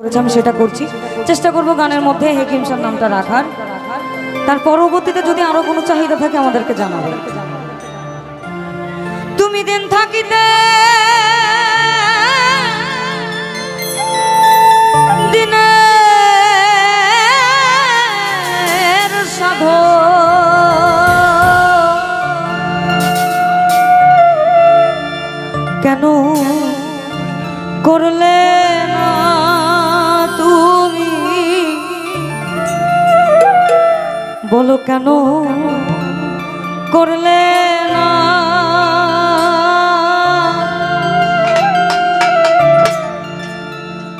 করেছে, আমি সেটা করছি। চেষ্টা করব গানের মধ্যে হেকিম সার নামটা রাখার। তার পরবর্তীতে যদি আরও কোনো চাহিদা থাকে, আমাদেরকে জানাবে। তুমি দিন থাকিতে দিনের বলো কেন? করলে না।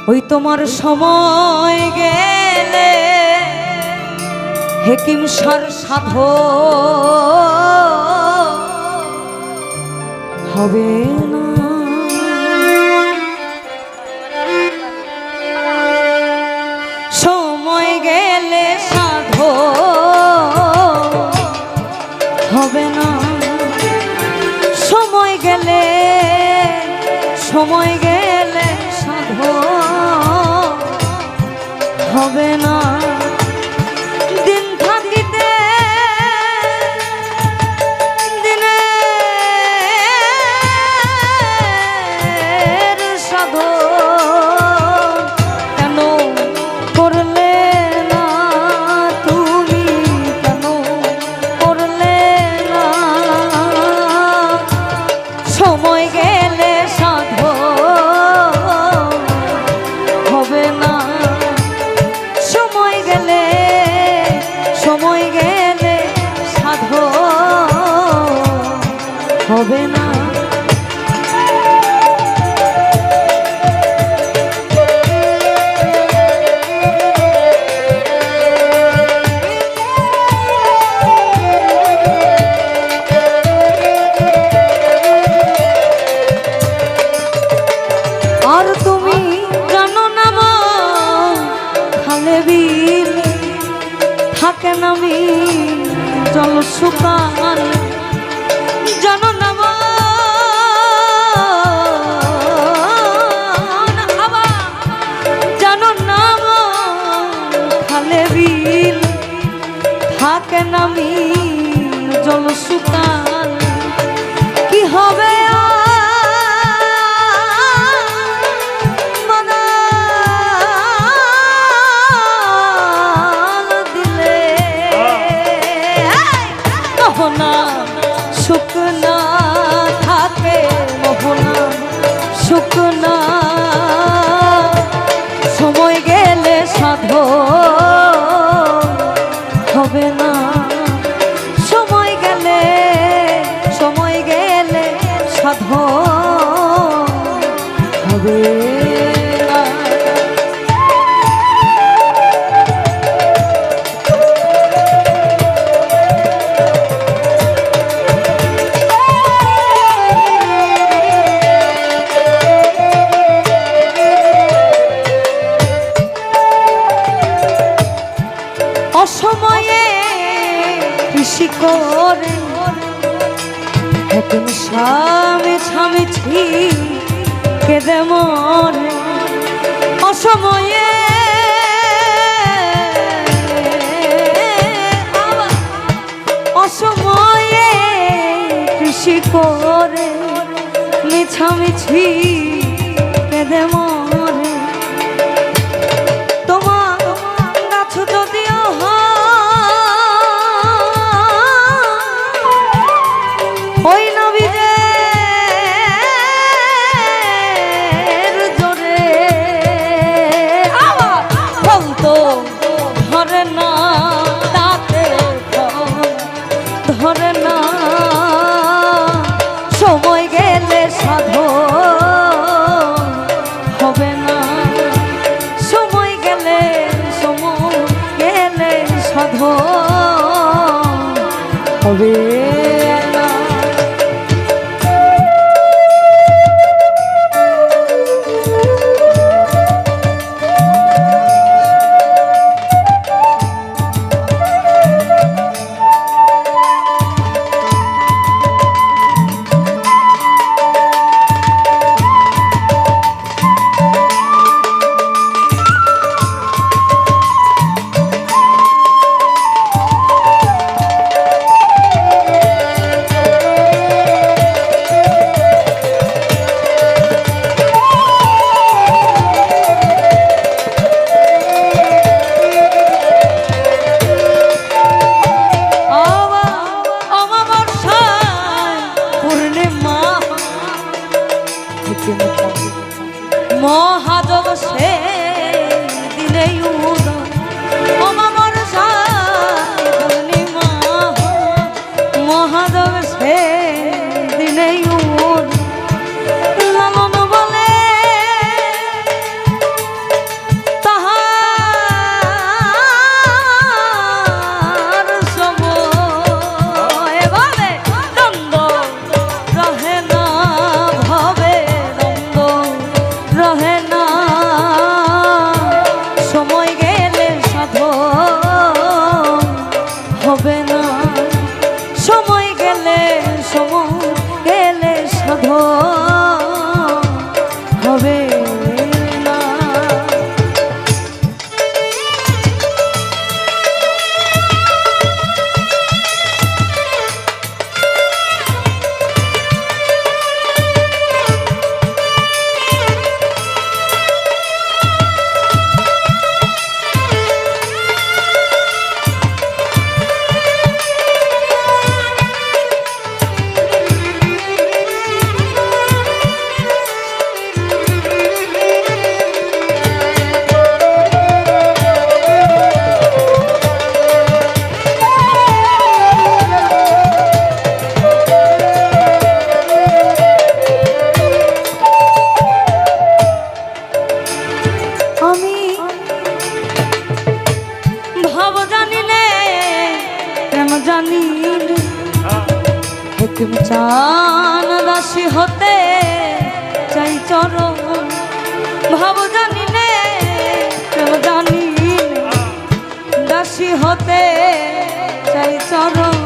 ওই তোমার সময় গেলে হেকিম সার সাধো হবে গেলে সময় গেলে সাধ হবে না। বিল থাকে জল না মা আবার জানো না মা থাকে নামি জল শুকান মোহনা, শুকনা থাকে মোহনা, শুকনা। সময় গেলে সাধ হবে না। সময় গেলে সময় গেলে সাধো স্বামী স্বামী ছি কেঁদে মনে অসময়ে। অসময়ে কৃষি করে মিছামিছি কেঁদে মরে হবে। মহাজগ সে দিলেই উদয়। চান রাশি হতে চাই চরম ভাব জানি নে প্রেম জানি দাসী হতে চাই চরম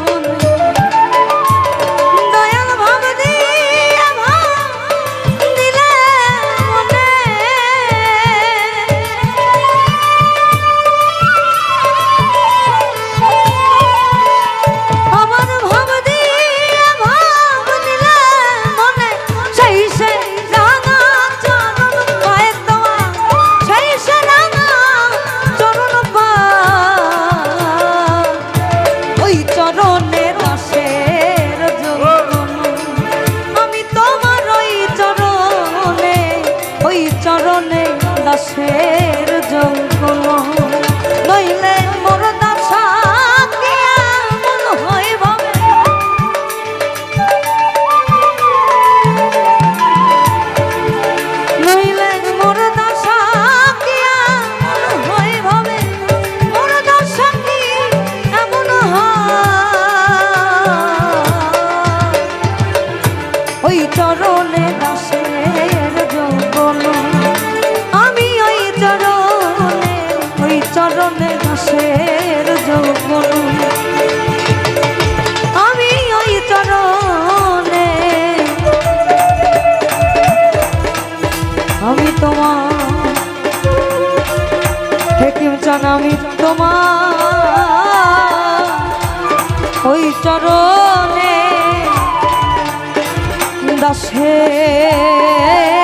চরণে দশে